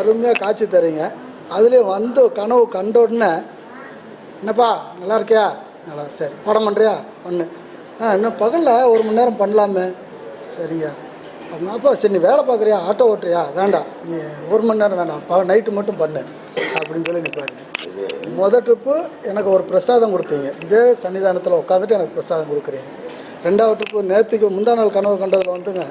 அருமையாக காட்சி தரீங்க. அதுலேயும் வந்து கனவு கண்ட உடனே என்னப்பா நல்லா இருக்கியா? நல்லா சரி. படம் பண்ணுறியா பண்ணு ஆ இன்னும் பகலில் ஒரு மணி நேரம் பண்ணலாமே. சரிங்க. அப்படின்னாப்பா சரி நீ வேலை பார்க்குறியா? ஆட்டோ ஓட்டுறியா? வேண்டாம். நீ ஒரு மணி நேரம் வேண்டாம் ப நைட்டு மட்டும் பண்ணு. அப்படின்னு சொல்லி நிற்பாருங்க முத ட்ரிப்பு எனக்கு ஒரு பிரசாதம் கொடுத்தீங்க. இதே சன்னிதானத்தில் உட்காந்துட்டு எனக்கு பிரசாதம் கொடுக்குறீங்க. ரெண்டாவது ட்ரிப்பு நேற்றுக்கு முந்தா நாள் கனவு கண்டதில் வந்துங்க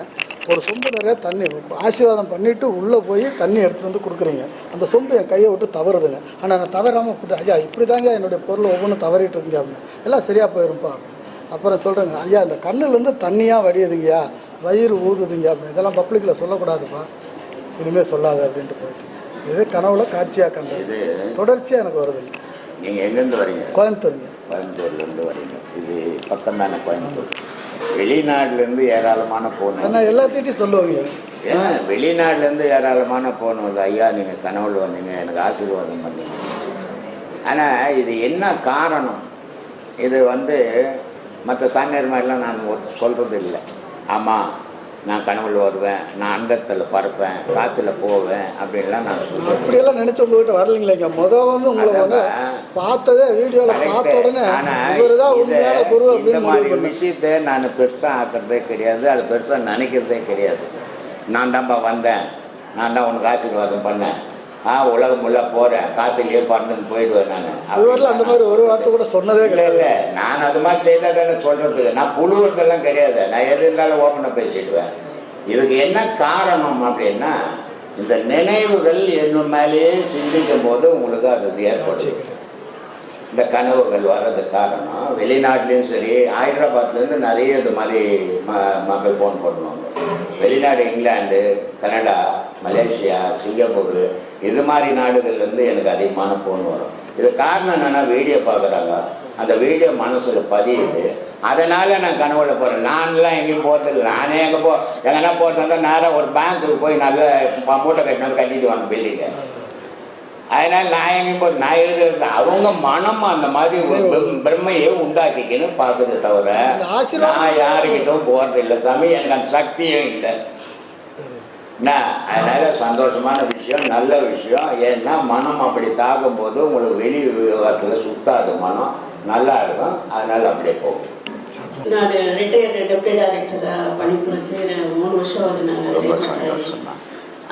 ஒரு சொம்பு நிறைய தண்ணி ஆசீர்வாதம் பண்ணிவிட்டு உள்ளே போய் தண்ணி எடுத்துகிட்டு வந்து கொடுக்குறீங்க. அந்த சொம்பு என் கையை விட்டு தவறுதுங்க. ஆனால் நான் தவறாமல் கொடுத்து ஐயா இப்படி தாங்க என்னுடைய பொருள் ஒவ்வொன்றும் தவறிட்டு இருக்கீங்க அப்படின்னு எல்லாம் சரியாக போயிருப்பா அப்படின்னு. அப்புறம் சொல்கிறேங்க ஐயா இந்த கண்ணுலேருந்து தண்ணியாக வடியுதுங்கய்யா வயிறு ஊதுதுங்க அப்படின்னு இதெல்லாம் பப்ளிக்கில் சொல்லக்கூடாதுப்பா. இனிமேல் சொல்லாத அப்படின்ட்டு போயிட்டு. இது கனவுல காட்சியாக கண்டது. தொடர்ச்சியாக எனக்கு வருதுங்க. நீங்கள் எங்கேருந்து வரீங்க? கோயம்புத்தூருங்க. கோயம்புத்தூர்லேருந்து வரீங்க இது பக்கம் தானே கோயம்புத்தூர். வெளிநாட்டிலேருந்து ஏராளமான போன் ஆனால் எல்லாத்திட்டையும் சொல்லுவாங்க. ஏன்னா வெளிநாட்டிலேருந்து ஏராளமான போன் வருது ஐயா நீங்கள் கனவுல வந்தீங்க எனக்கு ஆசீர்வாதம் பண்ணீங்க. ஆனால் இது என்ன காரணம்? இது வந்து மற்ற சாமியார் மாதிரிலாம் நான் சொல்கிறது இல்லை ஆமாம் நான் கனவுல வருவேன் நான் அண்டத்தில் பறப்பேன் காற்றுல போவேன் அப்படின்லாம் நான் சொல்லுவேன். அப்படியெல்லாம் நினைச்சு உங்ககிட்ட வரலைங்களேங்க. முத வந்து உங்களை வந்து பார்த்ததே வீடியோவில் பார்த்த உடனே இவர் தான் உண்மையான குரு இந்த மாதிரி விஷயத்தை நான் பெருசாக ஆக்கிறதே கிடையாது. அது பெருசாக நினைக்கிறதே கிடையாது. நான் தான்ப்பா வந்தேன். நான் தான் உனக்கு ஆசீர்வாதம் பண்ணேன். ஆ உலகம் உள்ள போகிறேன் காற்றுலயே பறந்துன்னு போயிடுவேன் நான். இதுவரையில் அந்த மாதிரி ஒரு வார்த்தை கூட சொன்னதே கிடையாது. நான் அது மாதிரி செய்தால் தானே சொல்கிறதுக்கு நான் புழுவுறதெல்லாம் கிடையாது. நான் எது இருந்தாலும் ஓப்பனாக பேசிடுவேன். இதுக்கு என்ன காரணம் அப்படின்னா இந்த நினைவுகள் என்ன மேலேயே சிந்திக்கும் போது உங்களுக்கு அது ஏற்படும். இந்த கனவுகள் வர்றது காரணம். வெளிநாட்டிலையும் சரி ஹைதராபாத்லேருந்து நிறைய இது மாதிரி ம மக்கள் ஃபோன் பண்ணுவாங்க. வெளிநாடு இங்கிலாந்து கனடா மலேசியா சிங்கப்பூர் இது மாதிரி நாடுகள்லேருந்து எனக்கு அதிகமான ஃபோன் வரும். இது காரணம் என்னென்னா வீடியோ பார்க்குறாங்க. அந்த வீடியோ மனசில் பதியுது. அதனால் நான் கனவுல போகிறேன் நான்லாம் எங்கேயும் போகிறதில்ல நானே எங்கே போ எங்கன்னா போகிறதா நேராக ஒரு பேங்க்குக்கு போய் நல்ல மூட்டை கட்டினாலும் கட்டிட்டு வாங்க பில்டிங்கை அதனால நான் எங்கேயும் போய் நான் இருக்கிறது அவங்க மனம் அந்த மாதிரி பிரம்மையை உண்டாக்கிக்கின்னு பார்க்குது தவிர நான் யாருக்கிட்டும் போகிறது இல்லை சாமி எனக்கு அந்த சக்தியும் இல்லை. என்ன அதனால சந்தோஷமான விஷயம் நல்ல விஷயம். ஏன்னா மனம் அப்படி தாக்கும்போது உங்களுக்கு வெளி விவகாரத்தில் சுத்தாது மனம். நல்லா இருக்கும். அதனால அப்படியே போகும். நான் ரிட்டையர்டு டெப்டி டைரக்டராக பணிபுரிஞ்சு நான் மூணு வருஷம் ஆகுது நான்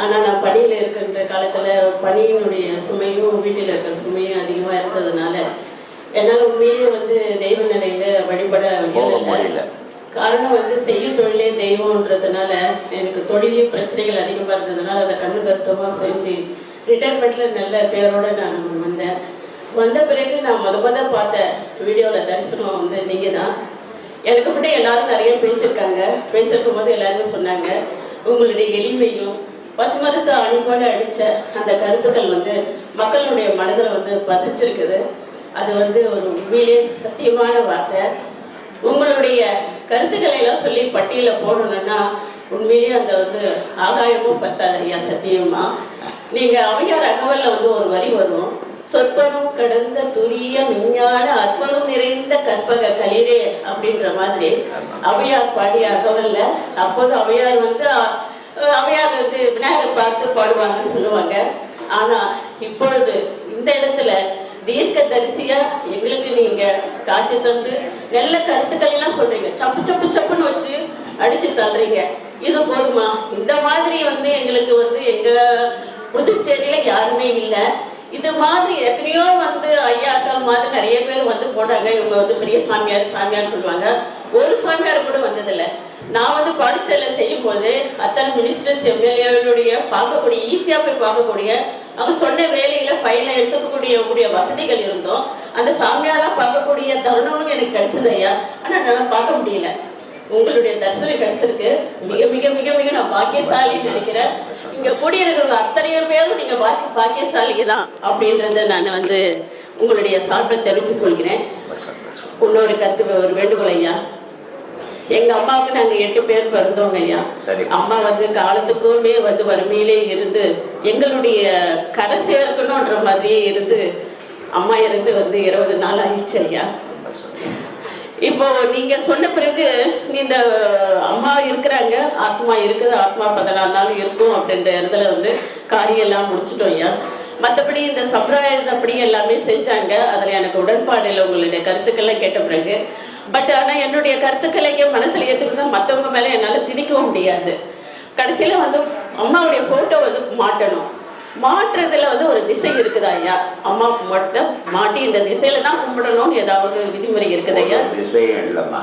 ஆனால் நான் பணியில் இருக்கின்ற காலத்தில் பணியினுடைய சுமையும் வீட்டில் இருக்கிற சுமையும் அதிகமாக இருக்கிறதுனால என்னால் உண்மையிலேயே வந்து தெய்வ நிலையில் வழிபட. முடியல. காரணம் வந்து செய்யும் தொழிலே தெய்வம்ன்றதுனால எனக்கு தொழிலையும் பிரச்சனைகள் அதிகமாக இருந்ததுனால அதை கண்ணு கருத்தமாக செஞ்சு ரிட்டையர்மெண்ட்டில் நல்ல பேரோடு நான் வந்தேன். வந்த பிறகு நான் முத முத பார்த்த வீடியோவில் தரிசனம் வந்து நீங்கள் தான் எனக்கு மட்டும் எல்லாரும் நிறைய பேசியிருக்காங்க. பேசியிருக்கும் போது எல்லாருமே சொன்னாங்க உங்களுடைய எளிமையும் பசுமரத்தை அணுபோல அடித்த அந்த கருத்துக்கள் வந்து மக்களுடைய மனதில் வந்து பதிச்சிருக்குது அது வந்து ஒரு உண்மையிலே சத்தியமான வார்த்தை. உங்களுடைய கருத்துக்களை எல்லாம் சொல்லி பட்டியல போடணும்னா உண்மையிலேயே அந்த வந்து ஆகாயமும் பத்தாது ஐயா சத்தியமா நீங்க அவையார் அகவல்ல வந்து ஒரு வரி வரும். சொற்பதம் கடந்த துரிய விஞ்ஞான அற்புதம் நிறைந்த கற்பக களிரே அப்படின்ற மாதிரி அவையார் பாடிய அகவல்ல அப்போது அவையார் வந்து அவையார் வந்து விநாயகர் பார்த்து பாடுவாங்கன்னு சொல்லுவாங்க. ஆனா இப்பொழுது இந்த இடத்துல தீர்க்க தரிசியா எங்களுக்கு நீங்க காட்சி தந்து நல்ல கருத்துக்கள் எல்லாம் சொல்றீங்க. சப்பு சப்பு சப்புன்னு வச்சு அடிச்சு தள்ளுறீங்க. இது போதுமா? இந்த மாதிரி வந்து எங்களுக்கு வந்து எங்க புதுச்சேரியில யாருமே இல்லை. இது மாதிரி எத்தனையோ வந்து ஐயாக்கள் மாதிரி நிறைய பேர் வந்து போனாங்க. இவங்க வந்து பெரிய சாமியார் சாமியார் சொல்லுவாங்க. ஒரு சாமியார் கூட வந்ததில்லை. நான் வந்து படிச்சதுல செய்யும் போது அத்தனை மினிஸ்டர்ஸ் எம்எல்ஏனுடைய பார்க்கக்கூடிய ஈஸியாக போய் பார்க்கக்கூடிய அவங்க சொன்ன வேலையில ஃபைல எடுத்துக்கக்கூடிய கூடிய வசதிகள் இருந்தோம். அந்த சாமியாரா பார்க்கக்கூடிய தருணங்களும் எனக்கு கிடைச்சது ஐயா. ஆனா என்னால பார்க்க முடியல. உங்களுடைய தரிசனம் கிடைச்சிருக்கு. மிக மிக மிக மிக நான் பாக்கியசாலின்னு நினைக்கிறேன். இங்க கூடியிருக்கிறவங்க அத்தனையோ பேரும் நீங்க பாக்கி பாக்கியசாலிங்க தான் அப்படின்றத நான் வந்து உங்களுடைய சார்பை தெரிவித்து கொள்கிறேன். இன்னொரு கருத்து ஒரு வேண்டுகோள் ஐயா. எங்க அம்மாவுக்கு நாங்க எட்டு பேர் பிறந்தோங்க ஐயா. அம்மா வந்து காலத்துக்குமே வந்து வறுமையிலே இருந்து எங்களுடைய கரை சேர்க்கணுன்ற மாதிரியே இருந்து அம்மா இருந்து வந்து இருபது நாள் ஆயிடுச்சு ஐயா. இப்போ நீங்க சொன்ன பிறகு நீ இந்த அம்மா இருக்கிறாங்க ஆத்மா இருக்குது ஆத்மா பதினாறு நாள் இருக்கும் அப்படின்ற இடத்துல வந்து காரியம் எல்லாம் முடிச்சிட்டோம் ஐயா. மற்றபடி இந்த சம்பிரதாயத்தப்படி எல்லாமே செஞ்சாங்க. அதில் எனக்கு உடன்பாடு இல்லை உங்களுடைய கருத்துக்கள்லாம் கேட்ட பிறகு. பட் ஆனால் என்னுடைய கருத்துக்களையும் மனசில் ஏற்றுக்கிட்டு மற்றவங்க மேலே என்னால் திணிக்கவும் முடியாது. கடைசியில் வந்து அம்மாவுடைய ஃபோட்டோ வந்து மாட்டணும். மாற்றுறதுல வந்து ஒரு திசை இருக்குதா ஐயா? அம்மா மட்டும் மாட்டி இந்த திசையில தான் கும்பிடணும்னு ஏதாவது விதிமுறை இருக்குது ஐயா? திசையும் இல்லைம்மா.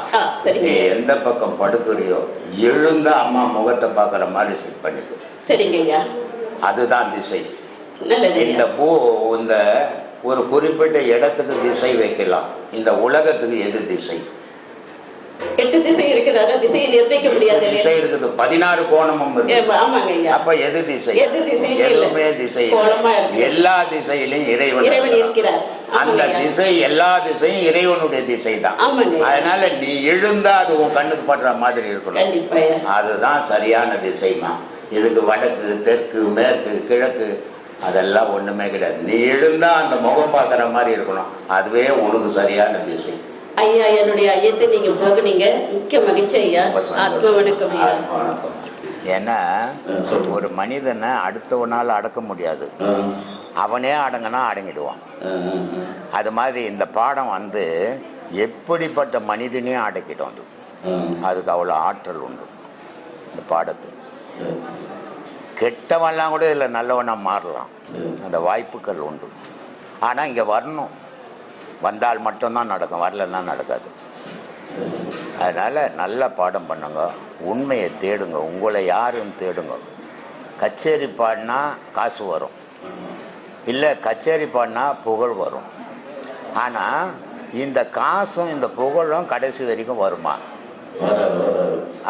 நீ எந்த பக்கம் படுக்கிறியோ எழுந்த அம்மா முகத்தை பார்க்குற மாதிரி செட் பண்ணிக்கோ. சரிங்க ஐயா. அதுதான் திசை. நல்லது இந்த பூ இந்த ஒரு குறிப்பிட்ட இடத்துக்கு திசை வைக்கலாம். இந்த உலகத்துக்கு எது திசை? எட்டு திசை இருக்குது அதான் திசையை நிர்ணயிக்க முடியாது திசை இருக்குது. பதினாறு கோணமும் அப்ப எது திசை? எது இல்லை. எதுவுமே திசை. எல்லா திசையிலும் இறைவன் இறைவன். இருக்கிறார். அந்த. திசை எல்லா திசையும் இறைவனுடைய திசை தான். அதனால நீ எழுந்தா அது உன் கண்ணுக்கு படுற மாதிரி இருக்கணும். அதுதான் சரியான திசைமா இதுக்கு வடக்கு தெற்கு மேற்கு கிழக்கு அதெல்லாம் ஒண்ணுமே கிடையாது. நீ எழுந்தா அந்த முகம் பார்க்குற மாதிரி இருக்கணும். அதுவே உனக்கு சரியான திசை. ஐயா என்னுடைய ஐயத்தை நீங்க போகுனீங்க மிக்க மகிழ்ச்சி ஐயா. ஆத்ம வணக்கம் ஏன்னா ஒரு மனிதனை அடுத்தவனால் அடக்க முடியாது. அவனே அடங்கினா அடங்கிடுவான். அது மாதிரி இந்த பாடம் வந்து எப்படிப்பட்ட மனிதனையும் அடக்கிடும் அது அதுக்கு அவ்வளோ ஆற்றல் உண்டு. இந்த பாடத்துக்கு கெட்டவன்லாம் கூட இதில் நல்லவனாக மாறலாம். அந்த வாய்ப்புகள் உண்டு. ஆனால் இங்கே வரணும். வந்தால் மட்டும்தான் நடக்கும். வரலன்னா நடக்காது. அதனால் நல்ல பாடம் பண்ணுங்க. உண்மையை தேடுங்க. உங்களை யாருன்னு தேடுங்க. கச்சேரி பாடினா காசு வரும். இல்லை கச்சேரி பாடினா புகழ் வரும். ஆனால் இந்த காசும் இந்த புகழும் கடைசி வரைக்கும் வருமா?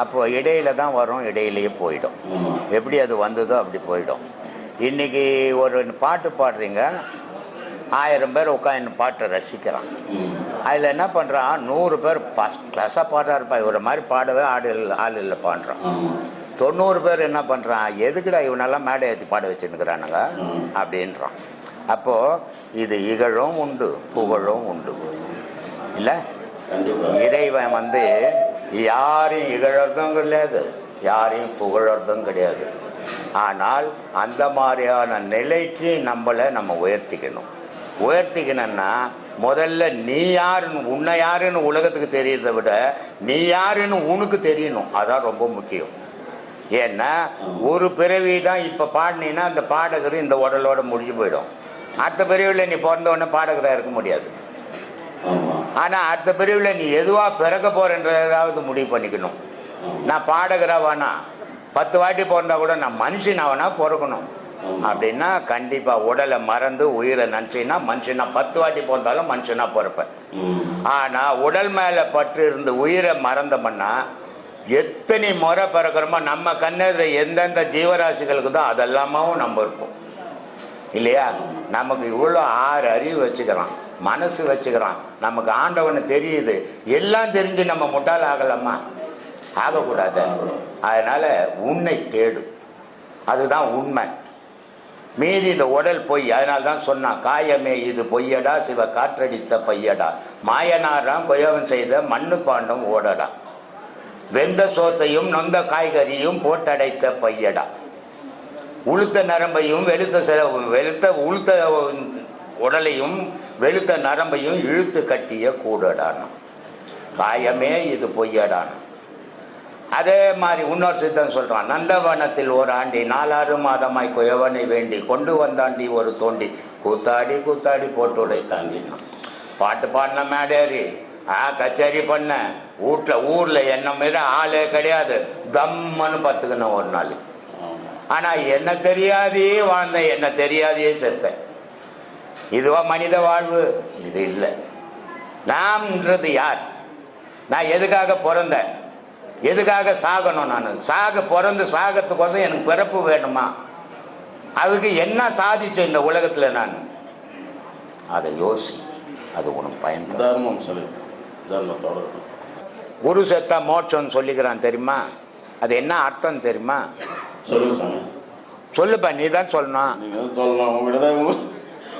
அப்போ இடையில தான் வரும் இடையிலேயே போயிடும். எப்படி அது வந்ததோ அப்படி போயிடும். இன்னைக்கு ஒரு பாட்டு பாடுறீங்க ஆயிரம் பேர் உட்காந்து பாட்டை ரசிக்கிறான். அதில் என்ன பண்ணுறான் நூறு பேர் ஃபஸ்ட் கிளாஸாக பாடுறாருப்பா இவரை மாதிரி பாடவே ஆடு இல்லை ஆள் இல்லை பாடுறான். தொண்ணூறு பேர் என்ன பண்ணுறான் எதுக்குடா இவனெல்லாம் மேடை ஏற்றி பாட வச்சுருக்கிறானுங்க? அப்படின்றான். அப்போது இது இகழும் உண்டு புகழும் உண்டு. இல்லை? இறைவன் வந்து யாரையும் இகழறதும் கிடையாது. யாரையும் புகழறதும் கிடையாது. ஆனால் அந்த மாதிரியான நிலைக்கு நம்மளை நம்ம உயர்த்திக்கணும். உயர்த்திக்கணும்னா முதல்ல நீ யாருன்னு உன்னை யாருன்னு உலகத்துக்கு தெரியறதை விட நீ யாருன்னு உனக்கு தெரியணும். அதான் ரொம்ப முக்கியம். ஏன்னா ஒரு பிறவி தான் இப்போ பாடினீன்னா அந்த பாடகர் இந்த உடலோட முடிஞ்சு போயிடும். அடுத்த பிறவியில் நீ பிறந்த உடனே பாடகராக இருக்க முடியாது. ஆனால் அடுத்த பிரிவில் நீ எதுவாக பிறக்க போறன்றதாவது முடிவு பண்ணிக்கணும். நான் பாடகரா வேணா பத்து வாட்டி பிறந்தா கூட நான் மனுஷனா வேணா பிறக்கணும். அப்படின்னா கண்டிப்பாக உடலை மறந்து உயிரை நினச்சின்னா மனுஷனா. பத்து வாட்டி பிறந்தாலும் மனுஷனா பிறப்பேன். ஆனால் உடல் மேலே பற்று இருந்து உயிரை மறந்தோம்னா எத்தனை முறை பிறக்கிறோமோ நம்ம கண்ணெதிர எந்தெந்த ஜீவராசிகளுக்கு தான் அதெல்லாமாவும் நம்ம இருப்போம். இல்லையா? நமக்கு இவ்வளோ ஆறு அறிவு வச்சுக்கிறான். மனசு வச்சுக்கிறான். நமக்கு ஆண்டவனு தெரியுது. எல்லாம் தெரிஞ்சு நம்ம முட்டாள் ஆகலாமா ஆகக்கூடாது அதனால் உன்னை தேடு. அதுதான் உண்மை. மீதி இந்த உடல் பொய் அதனால தான் சொன்னான் காயமே இது பொய்யடா சிவ காற்றடித்த பையடா. மாயனாராம் கொயவன் செய்த மண்ணு பாண்டம் ஓடடா. வெந்த சோத்தையும் நொந்த காய்கறியும் போட்டடைத்த பையடா. உளுத்த நரம்பையும் வெளுத்த செ- வெளுத்த உளுத்த உடலையும் வெளுத்த நரம்பையும் இழுத்து கட்டிய கூடடானும். காயமே இது பொய்யடானும். அதே மாதிரி இன்னொரு சித்தம் சொல்கிறான் நந்தவனத்தில் ஒரு ஆண்டி நாலாறு மாதமாய் குயவனை வேண்டி கொண்டு வந்தாண்டி ஒரு தோண்டி கூத்தாடி கூத்தாடி போட்டு உடைத்தாண்டினான் பாட்டு பாடின மேடேறி ஆ கச்சேரி பண்ண வீட்டில் ஊரில் என்ன மீது ஆளே கிடையாது தம்மன்னு பத்துக்கணும் ஒரு நாள். ஆனால் என்ன தெரியாதே வாழ்ந்தேன் என்ன தெரியாதையே செத்தேன் இதுவா மனித வாழ்வு? இது இல்லை. நாம்ன்றது யார்? நான் எதுக்காக பிறந்தேன்? எதுக்காக சாகணும் நான்? சாக பிறந்து சாகத்துக்கோசம் எனக்கு பிறப்பு வேணுமா? அதுக்கு என்ன சாதிச்சேன் இந்த உலகத்தில் நான்? அதை யோசி. அது உனக்கு பயன் தரும். தர்மம் சொல்லி. தர்மத்தோட இருக்கணும். குரு செத்தா மோட்சம்னு சொல்லிக்கிறான் தெரியுமா? அது என்ன அர்த்தம் தெரியுமா? சொல்லுங்க சொல்லுப்பா நீ தான் சொல்லணும் சொல்லணும் உங்ககிட்ட தான் உங்க-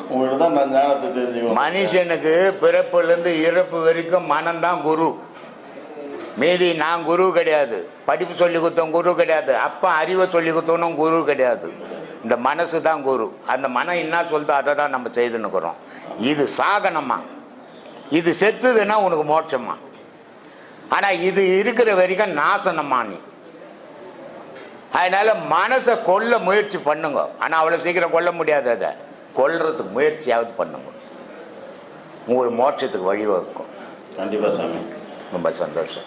உங்ககிட்ட தான் நான் ஞானத்தை தெரிஞ்சுக்கணும் மனுஷனுக்கு பிறப்புலேருந்து இறப்பு வரைக்கும் மனம்தான் குரு. மீதி நான் குரு கிடையாது. படிப்பு சொல்லி கொடுத்தோம் குரு கிடையாது. அப்பா அறிவை சொல்லி கொடுத்தவனும் குரு கிடையாது. இந்த மனசு தான் குரு. அந்த மனம் என்ன சொல்லுதோ அதை தான் நம்ம செய்துன்னுக்குறோம். இது சாகனமா? இது செத்துதுன்னா உனக்கு மோட்சமா? ஆனால் இது இருக்கிற வரைக்கும் நாசனமா நீ? அதனால மனசை கொல்ல முயற்சி பண்ணுங்க. ஆனால் அவ்வளோ சீக்கிரம் கொல்ல முடியாது அதை. கொல்றதுக்கு முயற்சியாவது பண்ணுங்க. உங்களுக்கு மோட்சத்துக்கு வழிவகுக்கும் கண்டிப்பா சாமி. ரொம்ப சந்தோஷம்.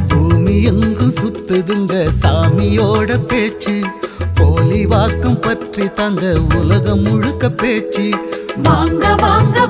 சுத்துதுங்க சாமியோட பேச்சு. போலி வாக்கம் பற்றி தங்க உலகம் முழுக்க பேச்சு. வாங்க வாங்க